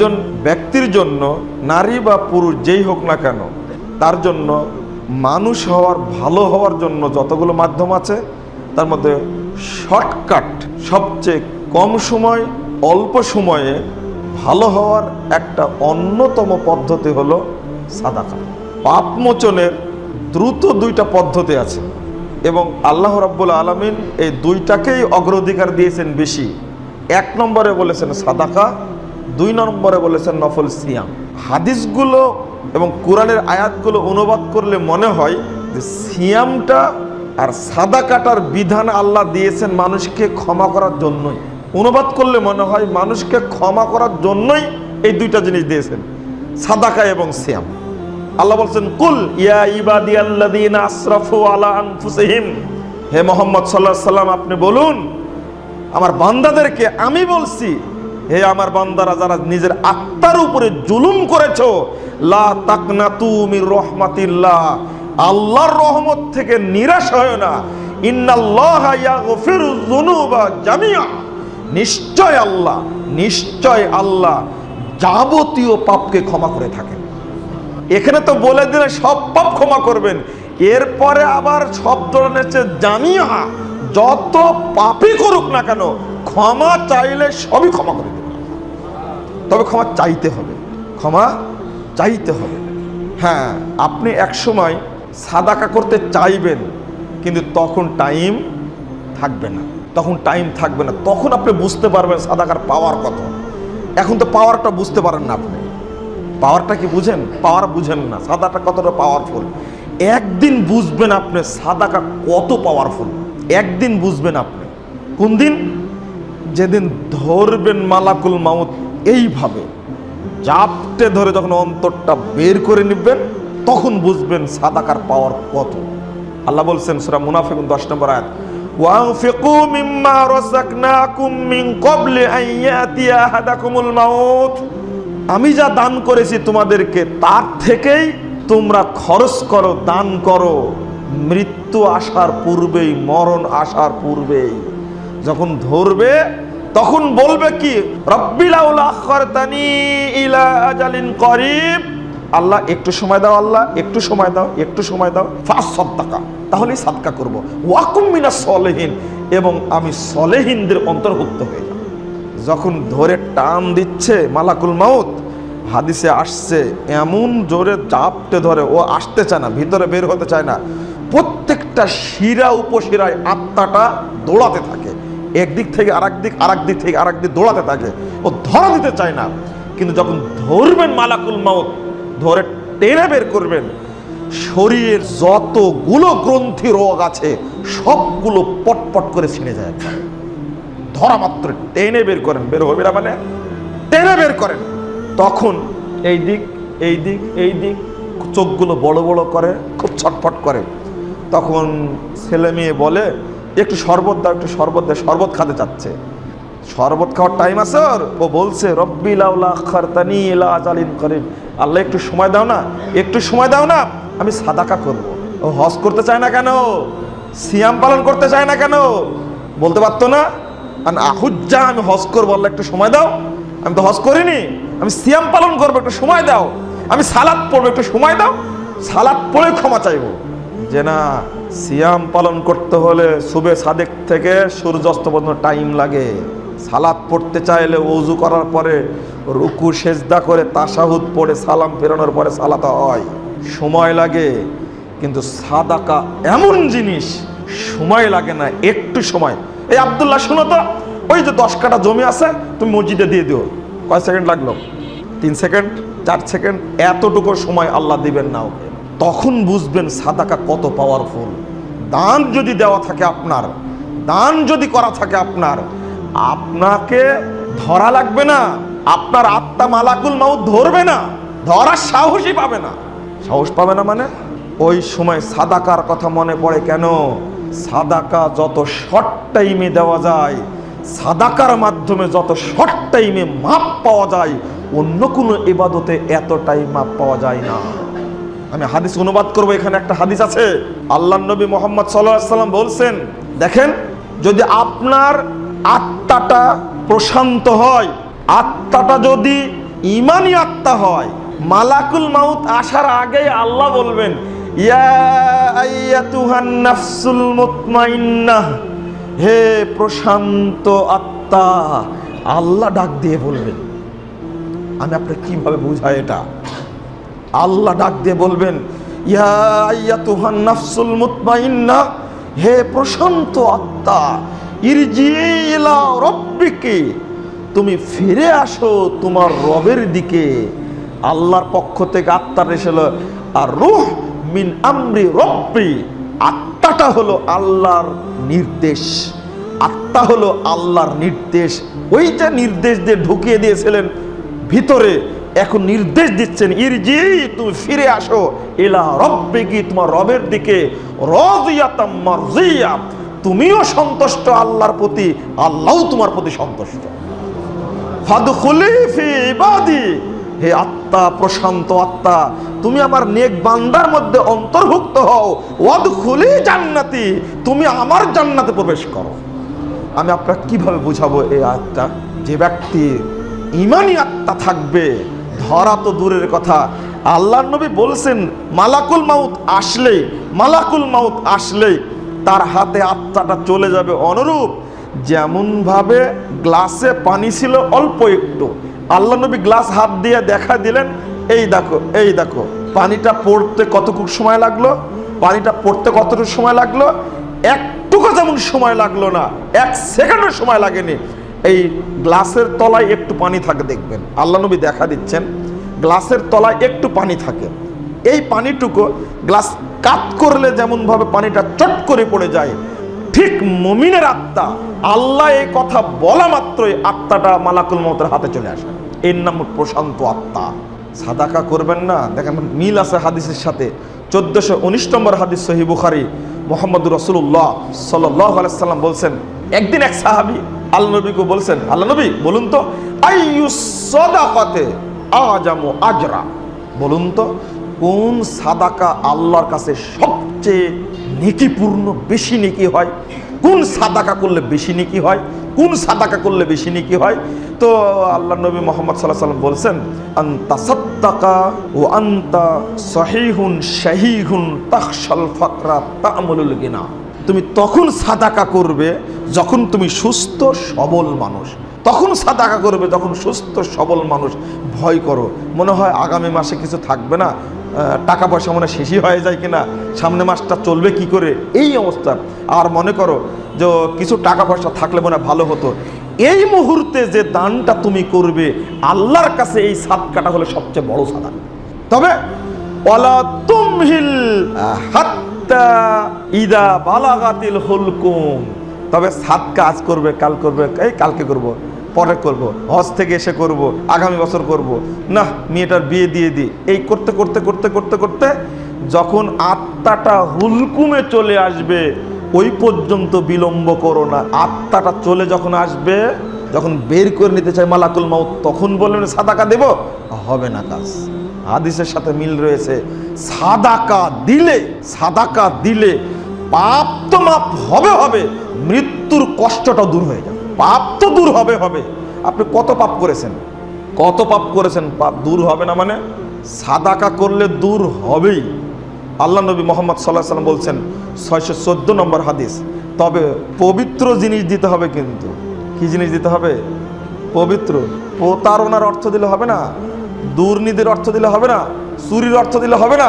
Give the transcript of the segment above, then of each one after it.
একজন ব্যক্তির জন্য, নারী বা পুরুষ যেই হোক না কেন, তার জন্য মানুষ হওয়ার, ভালো হওয়ার জন্য যতগুলো মাধ্যম আছে, তার মধ্যে শর্টকাট, সবচেয়ে কম সময়, অল্প সময়ে ভালো হওয়ার একটা অন্যতম পদ্ধতি হলো সাদাকা। পাপমোচনের দ্রুত দুইটা পদ্ধতি আছে এবং আল্লাহ রাব্বুল আলমিন এই দুইটাকেই অগ্রাধিকার দিয়েছেন বেশি। এক নম্বরে বলেছেন সাদাকা দুই নম্বরে বলেছেন নফল সিয়াম। হাদিসগুলো এবং কোরআনের আয়াতগুলো অনুবাদ করলে মনে হয় যে সিয়ামটা আর সাদা কাটার বিধান আল্লাহ দিয়েছেন মানুষকে ক্ষমা করার জন্যই। অনুবাদ করলে মনে হয় মানুষকে ক্ষমা করার জন্যই এই দুইটা জিনিস দিয়েছেন, সাদাকা এবং সিয়াম। আল্লাহ বলছেন, কুল ইয়া ইবাদি আল্লাযীনা আসরাফু আলা আনফুসিহিম। হে মোহাম্মদ আলাইহি সাল্লাম আপনি বলুন, আমার বান্দাদেরকে আমি বলছি হে আমার বান্দারা, যারা নিজের আত্মার উপরে জুলুম করেছ, লা তাকনাতু মির রহমাতিল্লাহ। আল্লাহর রহমত থেকে নিরাশ হয় না। ইন্নাল্লাহা জামিয়া। নিশ্চয় আল্লাহ নিশ্চয় আল্লাহ যাবতীয় পাপকে ক্ষমা করে থাকেন। এখানে তো বলে দিলে সব পাপ ক্ষমা করবেন। এরপরে আবার শব্দ এনেছে জামিয়া, যত পাপই করুক না কেন ক্ষমা চাইলে সবই ক্ষমা করে দেবে। তবে ক্ষমা চাইতে হবে। ক্ষমা চাইতে হবে। হ্যাঁ আপনি এক সময় সাদাকা করতে চাইবেন, কিন্তু তখন টাইম থাকবে না। তখন টাইম থাকবে না। তখন আপনি বুঝতে পারবেন সাদাকার পাওয়ার কত। এখন তো পাওয়ারটা বুঝতে পারেন না আপনি। পাওয়ারটা কি বুঝেন? পাওয়ার বুঝেন না। সাদাটা কতটা পাওয়ারফুল একদিন বুঝবেন আপনি সাদাকা কত পাওয়ারফুল একদিন বুঝবেন আপনি। কোন দিন যেদিন ধরবেন মালাকুল মাউত এইভাবে জাপটে ধরে যখন অন্তরটা বের করে নিবেন তখন বুঝবেন সাদাকার পাওয়ার কত আল্লাহ বলছেন সুরা মুনাফিকুন দশ নম্বর আয়াত وأنفقوا مما رزقناكم من قبل أن يأتي أحدكم الموت আমি যা দান করেছি তোমাদেরকে তার থেকেই তোমরা খরচ করো দান করো মৃত্যু আসার পূর্বেই মরণ আসার পূর্বেই যখন ধরবে, তখন বলবে কি? আল্লাহ, একটু সময় দাও আল্লাহ, একটু সময় দাও, একটু সময় দাও। ফাঁস টাকা তাহলেই সাদকা করব। ওয়াকুম মিনা সলেহীন, এবং আমি সলেহীনদের অন্তর্ভুক্ত হয়ে যাব। যখন ধরে টান দিচ্ছে মালাকুল মাউত, হাদিসে আসছে, এমন জোরে চাপটে ধরে, ও আসতে চায় না, ভিতরে বের হতে চায় না। প্রত্যেকটা শিরা উপশিরায় আত্মাটা দৌড়াতে থাকে। একদিক থেকে আরেক দিক আরেক দিক থেকে আরেক দিক দৌড়াতে থাকে। ও ধরা দিতে চায় না। কিন্তু যখন ধরবেন মালাকুল মাউত, ধরে টেনে বের করবেন, শরীরের যতগুলো গ্রন্থি রোগ আছে, সবগুলো পটপট করে ছিঁড়ে যায়। ধরা মাত্র টেনে বের করেন। বের হবে না মানে? টেনে বের করেন। তখন এই দিক এই দিক এই দিক, চোখগুলো বড় বড় করে, খুব ছটফট করে। তখন ছেলে মেয়ে বলে একটু শরবত দাও, একটু শরবত দে, শরবত খাতে চাচ্ছে। শরবত খাওয়ার টাইম আছে ওর? ও বলছে, রব্বি লাউলা খারতানি ইলা আজালিন করিম। আল্লাহ, একটু সময় দাও না, একটু সময় দাও না, আমি সাদাকা করব। ও হজ করতে চায় না কেন? সিয়াম পালন করতে চায় না কেন? বলতে পারতো না? আর আহুজ্জা, আমি হজ করব, আল্লাহ, একটু সময় দাও। আমি তো হজ করিনি, আমি সিয়াম পালন করব, একটু সময় দাও। আমি সালাদ পড়ব, একটু সময় দাও। সালাদ পড়ে ক্ষমা চাইব। যে না সিয়াম পালন করতে হলে সুবে সাদেক থেকে সূর্যাস্ত পর্যন্ত টাইম লাগে। সালাদ পড়তে চাইলে ওজু করার পরে রুকু, সেজদা করে তাসাহুদ পড়ে সালাম ফেরানোর পরে সালাত হয়। সময় লাগে, কিন্তু সাদাকা এমন জিনিস সময় লাগে না, একটু সময়। এই আবদুল্লাহ, শুনো তো, ওই যে দশ কাটা জমি আছে, তুমি মসজিদে দিয়ে দিও। কয় সেকেন্ড লাগল? তিন সেকেন্ড? চার সেকেন্ড? এতটুকু সময় আল্লাহ দিবেন না ওকে। তখন বুঝবেন সাদাকা কত পাওয়ারফুল দান যদি দেওয়া থাকে আপনার, দান যদি করা থাকে আপনার, আপনাকে ধরা লাগবে না, আপনার আত্মা মালাকুল মাউত ধরবে না, ধরার সাহসই পাবে না। সাহস পাবে না মানে? ওই সময় সাদাকার কথা মনে পড়ে কেন? সাদাকা যত শর্ট টাইমে দেওয়া যায়, সাদাকার মাধ্যমে যত শর্ট টাইমে মাপ পাওয়া যায়, অন্য কোনো এবাদতে এত টাইম মাপ পাওয়া যায় না। আমি হাদিস অনুবাদ করব, এখানে একটা হাদিস আছে। আল্লাহ নবী মোহাম্মদ সাল্লাম বলছেন, দেখেন, যদি আপনার আত্মাটা প্রশান্ত হয়, আত্মাটা যদি ইমানি আত্মা হয়, মালাকুল মাউত আসার আগেই আল্লাহ বলবেন হে প্রশান্ত আত্মা, আল্লাহ ডাক দিয়ে বলবেন। আমি আপনাকে কীভাবে বুঝাই এটা? আল্লাহ ডাক দিয়ে বলবেন, ইয়া আইয়াতুহান নাফসুল মুতমাইন্না, হে প্রশান্ত আত্মা, ইরজি ইলা রব্বিকি, তুমি ফিরে আসো তোমার রবের দিকে। আল্লাহর পক্ষ থেকে আত্মার এসেল আর রুহ মিন আমরি রব্বি, আত্মাটা হলো আল্লাহর নির্দেশ। আত্মা হলো আল্লাহর নির্দেশ। ওই যে নির্দেশ দিয়ে ঢুকিয়ে দিয়েছিলেন ভিতরে এখন নির্দেশ দিচ্ছেন ইরজি তুমি ফিরে আসো এলা রব্বে কি তোমার রবের দিকে মারজিয়া। তুমিও সন্তুষ্ট আল্লাহর প্রতি, আল্লাহও তোমার প্রতি সন্তুষ্ট। হে আত্মা, প্রশান্ত আত্মা, তুমি আমার নেক বান্দার মধ্যে অন্তর্ভুক্ত হও। ওয়াদখুলি জান্নাতি, তুমি আমার জান্নাতে প্রবেশ করো। আমি আপনাকে কীভাবে বুঝাবো এই আয়াতটা? যে ব্যক্তি ইমানি আত্মা থাকবে ধরা তো দূরের কথা। আল্লাহ নবী বলছেন, মালাকুল মাউত আসলেই, মালাকুল মাউত আসলেই তার হাতে আত্মাটা চলে যাবে অনুরূপ। যেমনভাবে গ্লাসে পানি ছিল অল্প একটু। আল্লাহ নবী গ্লাস হাত দিয়ে দেখা দিলেন, এই দেখো এই দেখো, পানিটা পড়তে কতটুকু সময় লাগল? পানিটা পড়তে কতটুকু সময় লাগল? একটুকু যেমন সময় লাগল না, এক সেকেন্ডের সময় লাগেনি। এই গ্লাসের তলায় একটু পানি থাকে, দেখবেন। আল্লাহ নবী দেখা দিচ্ছেন, গ্লাসের তলায় একটু পানি থাকে। এই পানিটুকু গ্লাস কাত করলে যেমনভাবে পানিটা চট করে পড়ে যায়, ঠিক মমিনের আত্মা, আল্লাহ এই কথা বলা মাত্রই আত্মাটা মালাকুল মতের হাতে চলে আসে। এর নাম প্রশান্ত আত্মা। সাদাকা করবেন না, দেখেন মিল আছে হাদিসের সাথে। চোদ্দশো উনিশ নম্বর হাদিস সহি বুখারি মোহাম্মদ রসুল্লাহ সাল্লাহ আলাইসাল্লাম বলছেন, একদিন এক সাহাবি আল্লাহ নবীকে বলছেন, আল্লাহ নবী, বলুন তো, আইয়ু সদাকাতে আজামু আজরা। বলুন তো, কোন সাদাকা আল্লাহর কাছে সবচেয়ে নেকিপূর্ণ, বেশি নেকি হয়? কোন সাদাকা করলে বেশি নেকি হয়? কোন সাদাকা করলে বেশি নেকি হয়? তো আল্লাহ নবী মোহাম্মদ সাল্লাহ সাল্লাম বলছেন, আন্তা সাদ্দাকা ও আন্তা সহিহুন শাহিহুন তাকশাল ফাকরা তামুলুল গিনা। তুমি তখন সাদাকা করবে যখন তুমি সুস্থ, সবল মানুষ। তখন সাদাকা করবে যখন সুস্থ, সবল মানুষ। ভয় করো। মনে হয় আগামী মাসে কিছু থাকবে না? টাকা পয়সা মনে শেষই হয়ে যায় কিনা? সামনে মাসটা চলবে কি করে? এই অবস্থা। আর মনে করো যে কিছু টাকা পয়সা থাকলে মনে ভালো হতো। এই মুহূর্তে যে দানটা তুমি করবে, আল্লাহর কাছে এই সাদকাটা হলো সবচেয়ে বড় সাদা তবে ওয়ালা তুমহিল হাত্তা ইদা বালাগাতিল হুলকুম। তবে সাত কাজ করবে, কাল করবে, এই কালকে করব, পরে করব, হজ থেকে এসে করব, আগামী বছর করব। না মেয়েটার বিয়ে দিয়ে দিই। এই করতে করতে করতে করতে করতে যখন আত্মাটা হুলকুমে চলে আসবে, ওই পর্যন্ত বিলম্ব করো না। আত্মাটা চলে যখন আসবে, যখন বের করে নিতে চাই মালাকুল মাউত, তখন বলবেন সাদাকা দেব? হবে না কাজ। হাদিসের সাথে মিল রয়েছে। সাদাকা দিলে সাদাকা দিলে পাপ তো মাপ হবে হবে, মৃত্যুর কষ্টটা দূর হয়ে যাবে। পাপ তো দূর হবে হবে। আপনি কত পাপ করেছেন? কত পাপ করেছেন? পাপ দূর হবে না মানে সাদাকা করলে দূর হবেই। আল্লাহ নবী মোহাম্মদ সাল্লাহ সাল্লাম বলছেন, ছয়শো চোদ্দ নম্বর হাদিস, তবে পবিত্র জিনিস দিতে হবে কিন্তু। কি জিনিস দিতে হবে? পবিত্র। প্রতারণার অর্থ দিলে হবে না। দুর্নীতির অর্থ দিলে হবে না। চুরির অর্থ দিলে হবে না,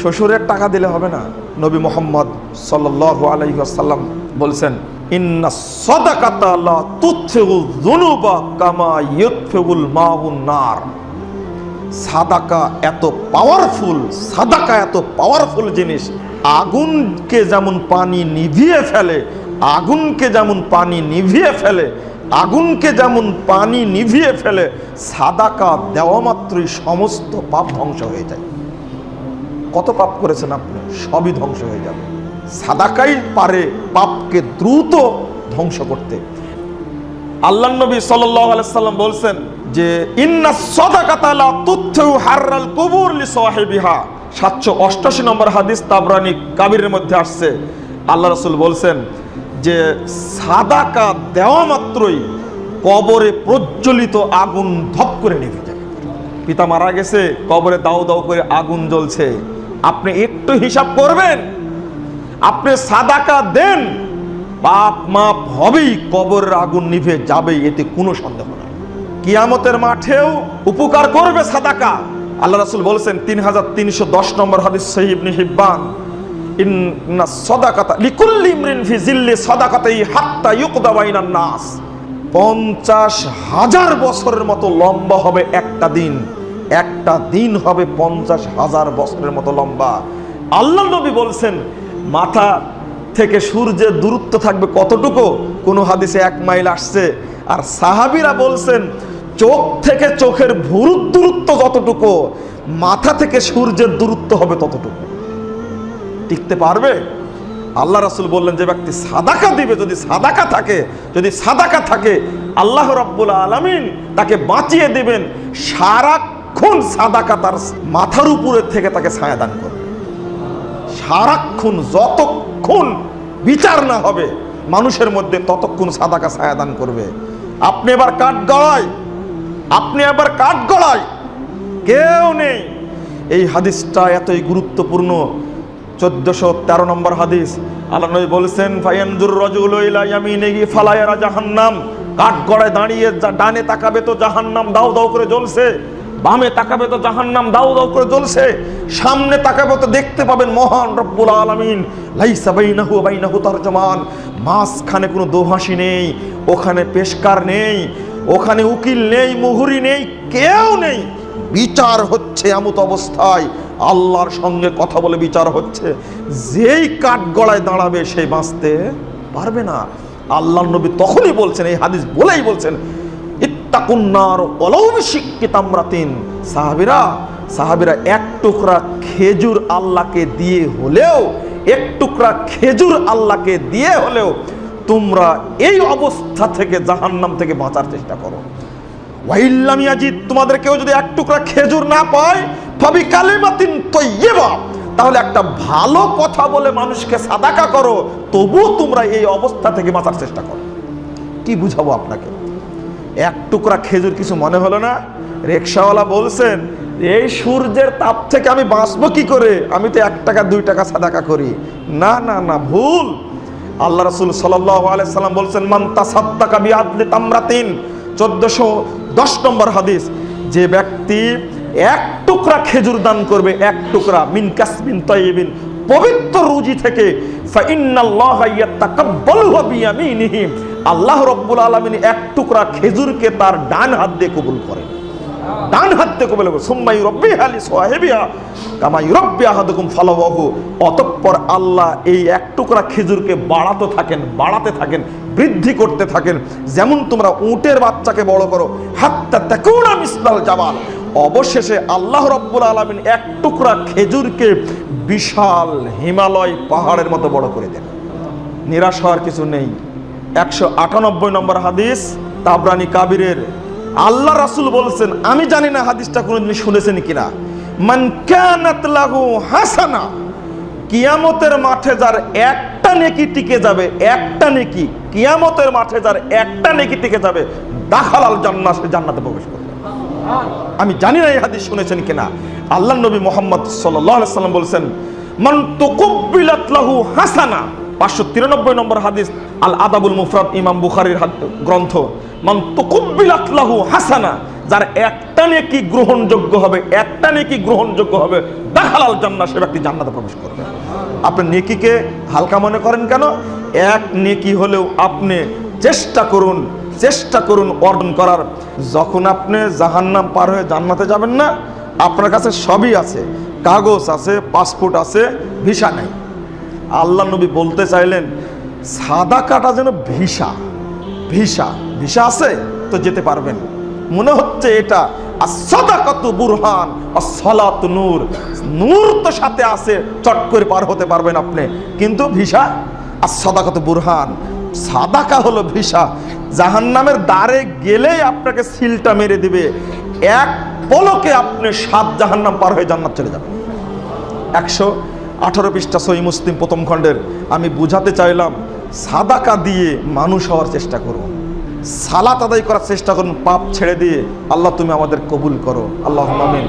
শ্বশুরের টাকা দিলে হবে না। নবী মোহাম্মদ সাল্লাহ আলাইসাল্লাম বলছেন সাদাকা এত পাওয়ারফুল সাদাকা এত পাওয়ারফুল জিনিস, আগুনকে যেমন পানি নিভিয়ে ফেলে, আগুনকে যেমন পানি নিভিয়ে ফেলে আগুনকে যেমন পানি নিভিয়ে ফেলে, সাদাকা দেওয়া মাত্রই সমস্ত পাপ ধ্বংস হয়ে যায়। কত পাপ করেছেন আপনি? সবই ধ্বংস হয়ে যাবে। সাদাকাই পারে পাপকে দ্রুত ধ্বংস করতে। আল্লাহ নবী সাল্লাম বলছেন যে, ইন্না সাতশো অষ্টাশি নম্বর হাদিস তাবরানি কাবিরের মধ্যে আসছে। আল্লাহ রসুল বলছেন যে সাদাকা দেওয়া মাত্রই কবরে প্রজ্বলিত আগুন ধপ করে নিভে যাবে পিতা মারা গেছে, কবরে দাও দাও করে আগুন জ্বলছে। আপনি একটু হিসাব করবেন। আপনি সাদাকা দেন, পাপ মাপ হবেই, কবরের আগুন নিভে যাবেই, এতে কোনো সন্দেহ নাই। কিয়ামতের মাঠেও উপকার করবে সাদাকা আল্লাহ রাসুল বলেছেন, তিন হাজার তিনশো দশ নম্বর হাদিস সহিবনি হিব্বান। ইন্না সদাকাতা লিকুল্লি ইমরিন ফি জিল্লি সদাকাতাই হাত্তা ইউকদা বাইনান নাস। পঞ্চাশ হাজার বছরের মতো লম্বা হবে একটা দিন। একটা দিন হবে পঞ্চাশ হাজার বছরের মতো লম্বা। আল্লাহ নবী বলছেন, মাথা থেকে সূর্যের দূরত্ব থাকবে কতটুকু? কোনো হাদিসে এক মাইল আসছে। আর সাহাবিরা বলছেন, চোখ থেকে চোখের ভুরুর দূরত্ব যতটুকু, মাথা থেকে সূর্যের দূরত্ব হবে ততটুকু। টিকতে পারবে? আল্লাহ রাসুল বললেন, যে ব্যক্তি সাদাকা দিবে, যদি সাদাকা থাকে, যদি সাদাকা থাকে, আল্লাহ রাব্বুল আলামিন তাকে বাঁচিয়ে দিবেন, সারাক্ষণ সাদাকা তার মাথার উপরে থেকে তাকে ছায়া দান করবে। সারাক্ষণ, যতক্ষণ বিচার না হবে, মানুষের মধ্যে ততক্ষণ সাদাকা ছায়া দান করবে। আপনি এবার কাঠ গড়ায় আপনি এবার কাঠ গড়ায় কেউ নেই। এই হাদিসটা এতই গুরুত্বপূর্ণ চোদ্দশো তেরো নম্বর হাদিস। আল্লাহ নবী বলছেন, ফায়ানজুর রজুল ইলা ইয়ামিনিহি ফালায়ারা জাহান্নাম। কাঠ দাঁড়িয়ে ডানে তাকাবে তো জাহান্নাম দাও দাও করে জ্বলছে, বামে তাকাবে তো জাহান্নাম দাও দাও করে জ্বলছে, সামনে তাকাবে তো দেখতে পাবেন মহান রব্বুল আলামিন। লাইসা বাইনাহু বাইনাহু তারজমান। মাঝখানে কোনো দোহাসি নেই, ওখানে পেশকার নেই, ওখানে উকিল নেই, মুহুরি নেই, কেউ নেই। বিচার হচ্ছে এমত অবস্থায়। আল্লাহর সঙ্গে কথা বলে বিচার হচ্ছে। যেই কাঠ গড়ায় দাঁড়াবে সেই বাঁচতে পারবে না। আল্লাহ নবী তখনই বলছেন, এই হাদিস বলেই বলছেন ইত্তাকুন্নার অলৌবিশিক তামরাতিন। সাহাবিরা সাহাবিরা এক টুকরা খেজুর আল্লাহকে দিয়ে হলেও, এক টুকরা খেজুর আল্লাহকে দিয়ে হলেও তোমরা এই অবস্থা থেকে জাহান্নাম থেকে বাঁচার চেষ্টা করো। ওয়াইল্লাম ইয়াজিদ, তোমাদের কেউ যদি এক টুকরা খেজুর না পায় ফাবি কালিমাতিন তৈয়বা। তাহলে একটা ভালো কথা বলে মানুষকে সাদাকা করো, তবুও তোমরা এই অবস্থা থেকে বাঁচার চেষ্টা করো। কি বুঝাবো আপনাকে? এক টুকরা খেজুর কিছু মনে হলো না? রিক্সাওয়ালা বলছেন, এই সূর্যের তাপ থেকে আমি বাঁচবো কি করে? আমি তো এক টাকা, দুই টাকা সাদাকা করি। না না না, ভুল। আল্লাহ রসুল সাল্লাম বলছেন, মান তাসাদ্দাকা বিআদলি তামরাতিন। চোদ্দশো দশ নম্বর হাদিস, যে ব্যক্তি এক টুকরা খেজুর দান করবে, এক টুকরা মিন কাসমিন তয়্যিবিন পবিত্র রুজি থেকে। আল্লাহ রব্বুল আলামিন এক টুকরা খেজুরকে তার ডান হাত দিয়ে কবুল করেন। ডান হাত দিয়ে কবুল করে সুম্মাই রব্বি হালি সোয়াহেবিয়া কামাই রব্বি আহাদুকুম ফালাওয়াহু অতঃপর আল্লাহ এই এক টুকরা খেজুরকে বাড়াতে থাকেন বাড়াতে থাকেন, বৃদ্ধি করতে থাকেন। যেমন তোমরা উটের বাচ্চাকে বড় করো, হাত্তা তাকুনা মিসলাল জাবাল। অবশেষে আল্লাহ রব্বুল আলমিন এক টুকরা খেজুরকে বিশাল হিমালয় পাহাড়ের মতো বড় করে দেন। নিরাশ হওয়ার কিছু নেই। একশো আটানব্বই নম্বর হাদিস, তাবরানি কাবিরের আল্লাহ রাসুল বলছেন, আমি জানি না হাদিসটা কোনোদিন শুনেছেন কিনা। লাহু হাসানা, কিয়ামতের মাঠে যার একটা নেকি টিকে যাবে, একটা নেকি, কিয়ামতের মাঠে যার একটা নেকি টিকে যাবে, দাখালাল জান্নাত জান্নাতে প্রবেশ করবে। আমি জানি না এই হাদিস শুনেছেন কিনা। আল্লাহ নবী মোহাম্মদ সাল্লাম বলছেন, মান লাহু হাসানা। পাঁচশো তিরানব্বই নম্বর হাদিস আল আদাবুল মুফরাদ ইমাম বুখারীর গ্রন্থ, মান লাহু হাসানা। যার একটা নেকি গ্রহণযোগ্য হবে, একটা নেকি গ্রহণযোগ্য হবে, দাখালাল জান্নাত সে ব্যক্তি জান্নাতে প্রবেশ করবে। আপনি নেকিকে হালকা মনে করেন কেন? এক নেকি হলেও আপনি চেষ্টা করুন চেষ্টা করুন অর্জন করার। যখন আপনি জাহান্নাম পার হয়ে জান্নাতে যাবেন না, আপনার কাছে সবই আছে। কাগজ আছে, পাসপোর্ট আছে, ভিসা নেই। আল্লাহ নবী বলতে চাইলেন সাদা কাটা যেন ভিসা। ভিসা। ভিসা আছে তো যেতে পারবেন। মনে হচ্ছে এটা বুরহান নূর। নূর তো সাথে আছে, চট করে পার হতে পারবেন আপনি। কিন্তু ভিসা আর সদাকত বুরহান। সাদাকা হলো ভিসা। জাহান্নামের দ্বারে গেলেই আপনাকে সিলটা মেরে দিবে। এক পলকে আপনি সাত জাহান্নাম পার হয়ে জান্নাত চলে যাবেন। একশো আঠারো পৃষ্ঠা সই মুসলিম প্রথম খণ্ডের আমি বুঝাতে চাইলাম, সাদাকা দিয়ে মানুষ হওয়ার চেষ্টা করুন। সালাত আদায় করার চেষ্টা করুন, পাপ ছেড়ে দিয়ে আল্লাহ তুমি আমাদের কবুল করো। আল্লাহ আমিন।